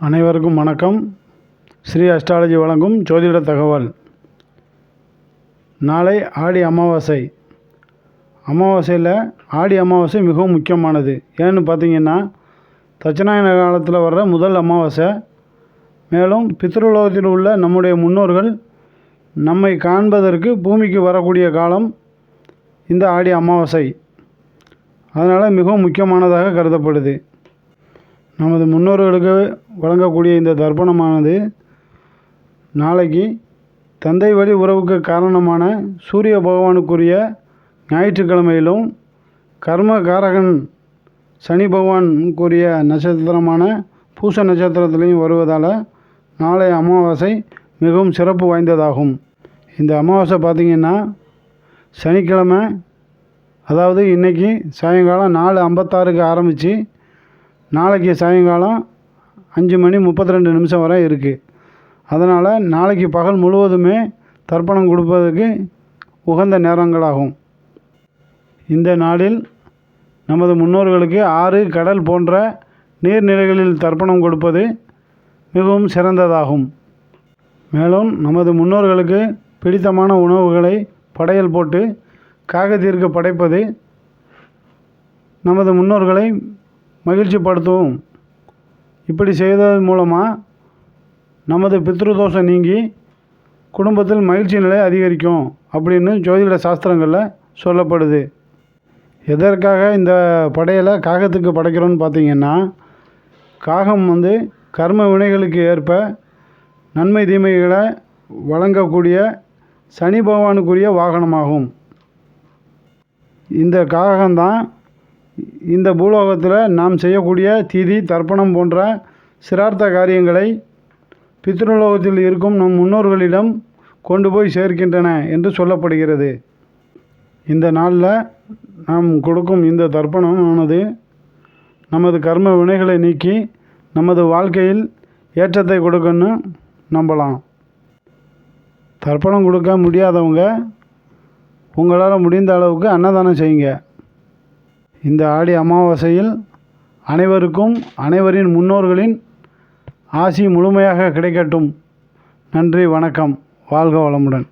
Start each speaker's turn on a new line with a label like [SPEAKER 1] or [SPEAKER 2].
[SPEAKER 1] அனைவருக்கும் வணக்கம். ஸ்ரீ அஸ்ட்ராலஜி வழங்கும் ஜோதிட தகவல். நாளை ஆடி அமாவாசை. அமாவாசையில் ஆடி அமாவாசை மிகவும் முக்கியமானது. ஏன்னு பார்த்தீங்கன்னா தட்சிணாயன காலத்தில் வர்ற முதல் அமாவாசை. மேலும் பித்ருலோகத்தில் உள்ள நம்முடைய முன்னோர்கள் நம்மை காண்பதற்கு பூமிக்கு வரக்கூடிய காலம் இந்த ஆடி அமாவாசை. அதனால் மிகவும் முக்கியமானதாக கருதப்படுது. நமது முன்னோர்களுக்கு வழங்கக்கூடிய இந்த தர்ப்பணமானது நாளைக்கு தந்தை வழி உறவுக்கு காரணமான சூரிய பகவானுக்குரிய ஞாயிற்றுக்கிழமையிலும் கர்ம காரகன் சனி பகவானுக்குரிய நட்சத்திரமான பூச நட்சத்திரத்திலையும் வருவதால் நாளை அமாவாசை மிகவும் சிறப்பு வாய்ந்ததாகும். இந்த அமாவாசை பார்த்திங்கன்னா சனிக்கிழமை அதாவது இன்றைக்கி சாயங்காலம் நாலு ஐம்பத்தாறுக்கு ஆரம்பித்து நாளைக்கு சாயங்காலம் அஞ்சு மணி முப்பத்தி ரெண்டு நிமிஷம் வரை இருக்குது அதனால் நாளைக்கு பகல் முழுவதுமே தர்ப்பணம் கொடுப்பதற்கு உகந்த நேரங்களாகும். இந்த நாளில் நமது முன்னோர்களுக்கு ஆறு கடல் போன்ற நீர்நிலைகளில் தர்ப்பணம் கொடுப்பது மிகவும் சிறந்ததாகும். மேலும் நமது முன்னோர்களுக்கு பிடித்தமான உணவுகளை படையல் போட்டு காகத்திற்கு படைப்பது நமது முன்னோர்களை மகிழ்ச்சிப்படுத்தும் இப்படி செய்வதன் மூலமாக நமது பித்ருதோஷம் நீங்கி குடும்பத்தில் மகிழ்ச்சி நிலை அதிகரிக்கும் அப்படின்னு ஜோதிட சாஸ்திரங்களில் சொல்லப்படுது. எதற்காக இந்த படையலை காகத்துக்கு படைக்கிறோன்னு பார்த்தீங்கன்னா காகம் வந்து கர்ம வினைகளுக்கு ஏற்ப நன்மை தீமைகளை வழங்கக்கூடிய சனி பகவானுக்குரிய வாகனமாகும். இந்த காகம்தான் இந்த பூலோகத்தில் நாம் செய்யக்கூடிய திதி தர்ப்பணம் போன்ற சிரார்த்த காரியங்களை பித்ருலோகத்தில் இருக்கும் நம் முன்னோர்களிடம் கொண்டு போய் சேர்க்கின்றன என்று சொல்லப்படுகிறது. இந்த நாளில் நாம் கொடுக்கும் இந்த தர்ப்பணமானது நமது கர்ம வினைகளை நீக்கி நமது வாழ்க்கையில் ஏற்றத்தை கொடுக்கணும்னு நம்பலாம். தர்ப்பணம் கொடுக்க முடியாதவங்க உங்களால் முடிந்த அளவுக்கு அன்னதானம் செய்யுங்க. இந்த ஆடி அமாவாசையில் அனைவருக்கும் அனைவரின் முன்னோர்களின் ஆசி முழுமையாக கிடைக்கட்டும். நன்றி வணக்கம். வாழ்க வளமுடன்.